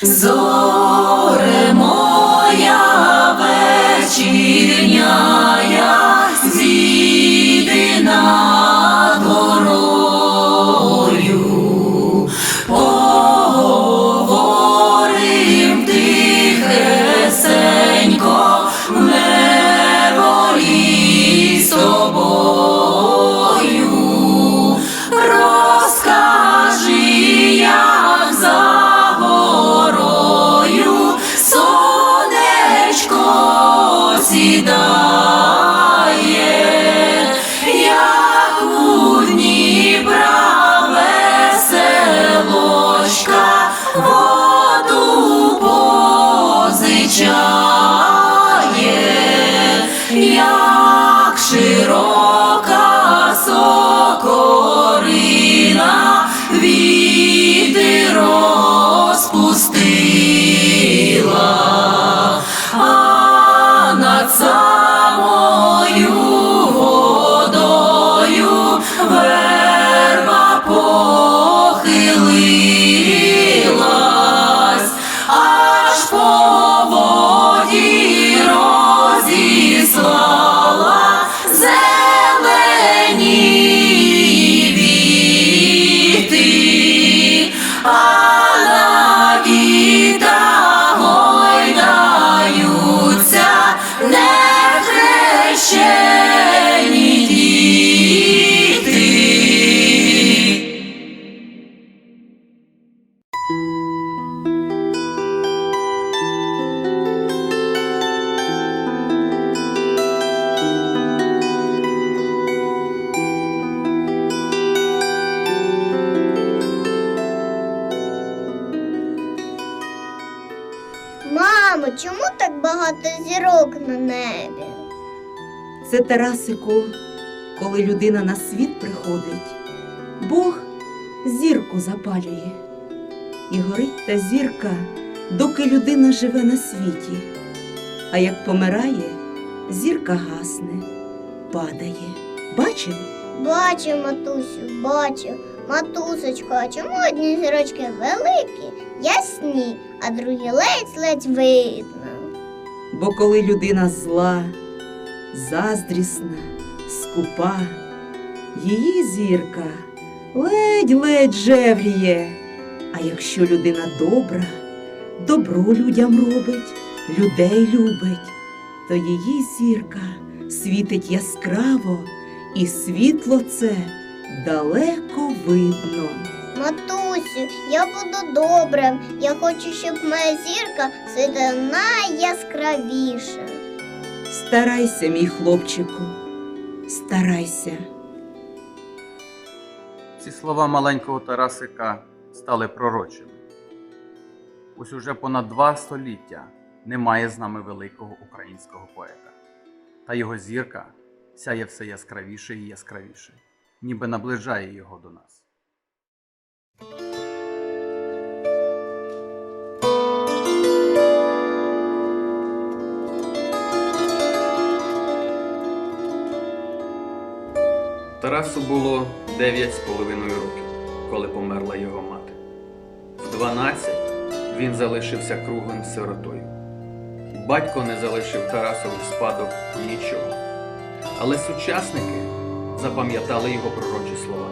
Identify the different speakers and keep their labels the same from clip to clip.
Speaker 1: Зоре моя вечірняя, сідає,
Speaker 2: багато зірок на небі?
Speaker 3: Це Тарасику, коли людина на світ приходить, Бог зірку запалює. І горить та зірка, доки людина живе на світі. А як помирає, зірка гасне, падає. Бачив?
Speaker 2: Бачу, матусю, бачу. Матусочко, а чому одні зірочки великі, ясні, а другі ледь-ледь видно?
Speaker 3: Бо коли людина зла, заздрісна, скупа, її зірка ледь-ледь жевріє. А якщо людина добра, добро людям робить, людей любить, то її зірка світить яскраво, і світло це далеко видно.
Speaker 2: Матусю, я буду добрим. Я хочу, щоб моя зірка світила найяскравіше.
Speaker 3: Старайся, мій хлопчику, старайся.
Speaker 4: Ці слова маленького Тарасика стали пророчими. Ось уже понад два століття немає з нами великого українського поета, та його зірка сяє все яскравіше і яскравіше, ніби наближає його до нас. Тарасу було дев'ять з половиною років, коли померла його мати. В 12 він залишився круглим сиротою. Батько не залишив Тарасові спадок нічого. Але сучасники запам'ятали його пророчі слова.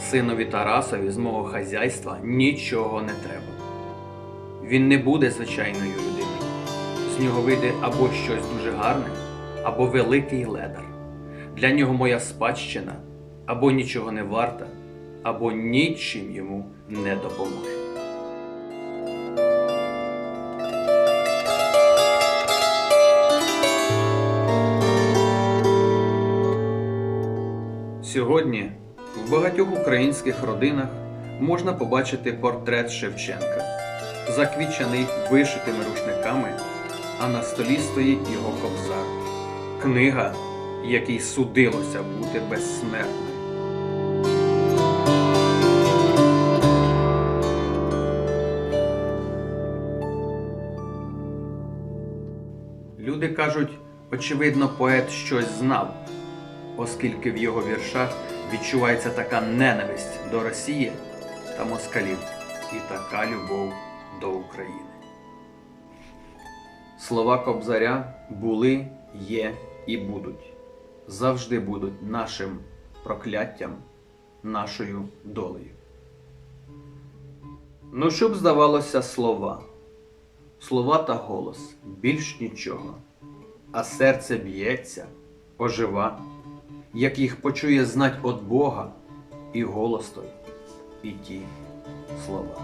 Speaker 4: Синові Тарасові з мого хазяйства нічого не треба. Він не буде звичайною людиною. З нього вийде або щось дуже гарне, або великий ледар. Для нього моя спадщина або нічого не варта, або нічим йому не допоможе. Сьогодні в багатьох українських родинах можна побачити портрет Шевченка, заквічений вишитими рушниками, а на столі стоїть його кобзар. Книга, якій судилося бути безсмертним. Кажуть, очевидно, поет щось знав, оскільки в його віршах відчувається така ненависть до Росії та москалів і така любов до України. Слова Кобзаря були, є і будуть. Завжди будуть нашим прокляттям, нашою долею. Ну, щоб здавалося слова, слова та голос більш нічого, а серце б'ється, ожива, як їх почує знать от Бога, і голос той, і ті слова.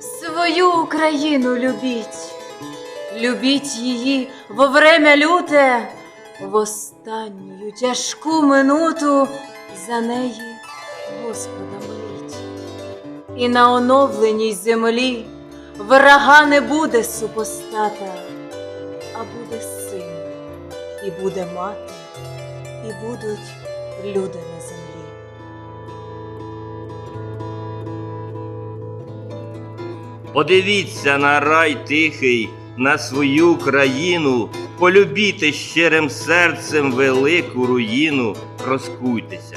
Speaker 5: Свою Україну любіть, любіть її во время люте, в останню тяжку минуту за неї Господа. І на оновленій землі врага не буде супостата, а буде син, і буде мати, і будуть люди на землі.
Speaker 6: Подивіться на рай тихий, на свою країну, полюбіте щирим серцем велику руїну, розкуйтеся,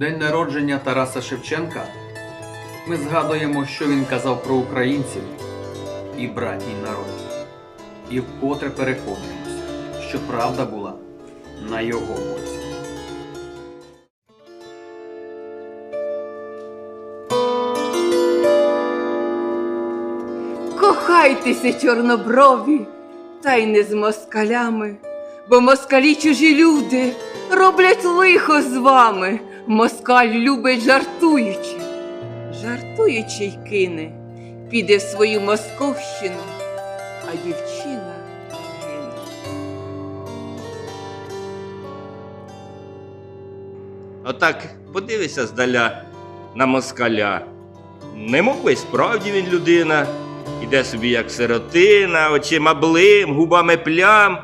Speaker 4: День народження Тараса Шевченка ми згадуємо, що він казав про українців і братній народ. І вкотре переконуємося, що правда була на його боці.
Speaker 7: Кохайтеся, чорноброві, та й не з москалями, бо москалі чужі люди роблять лихо з вами. Москаль любить жартуючи, жартуючи й кине, піде в свою московщину, а дівчина гине.
Speaker 6: Отак подивися здаля на москаля. Не мов би справді він людина, іде собі як сиротина, очима блим, губами плям,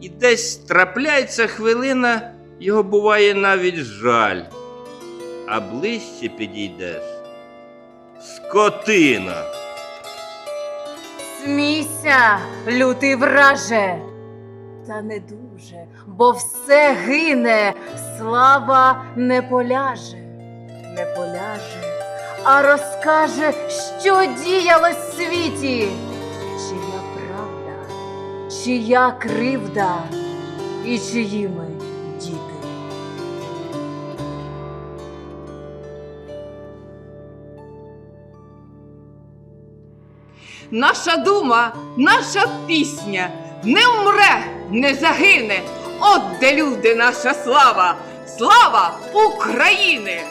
Speaker 6: і десь трапляється хвилина, його буває навіть жаль. А ближче підійдеш. Скотина.
Speaker 5: Смійся, лютий враже, та не дуже, бо все гине, слава не поляже, не поляже, а розкаже, що діялось в світі, чия правда, чия кривда і чиї
Speaker 7: Наша дума, наша пісня не умре, не загине. От де люди, наша слава, слава України!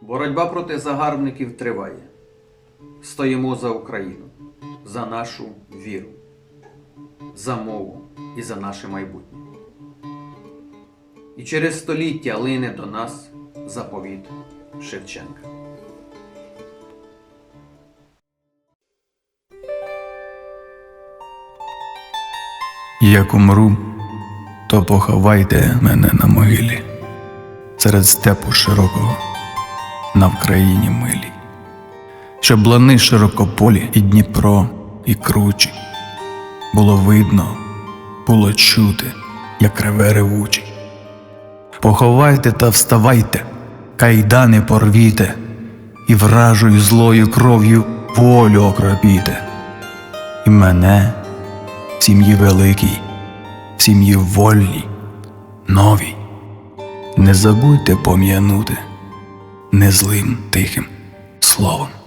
Speaker 4: Боротьба проти загарбників триває. Стоїмо за Україну, за нашу віру, за мову і за наше майбутнє. І через століття лине до нас заповіт Шевченка.
Speaker 8: Як умру, то поховайте мене на могилі, серед степу широкого, на Вкраїні милій, щоб лани широкополі і Дніпро, і кручі, було видно, було чути, як реве ревучий. Поховайте та вставайте, кайдани порвіте, і вражою злою кров'ю волю окропіте, і мене в сім'ї великій, в сім'ї вольній, новій. Не забудьте пом'янути незлим тихим словом.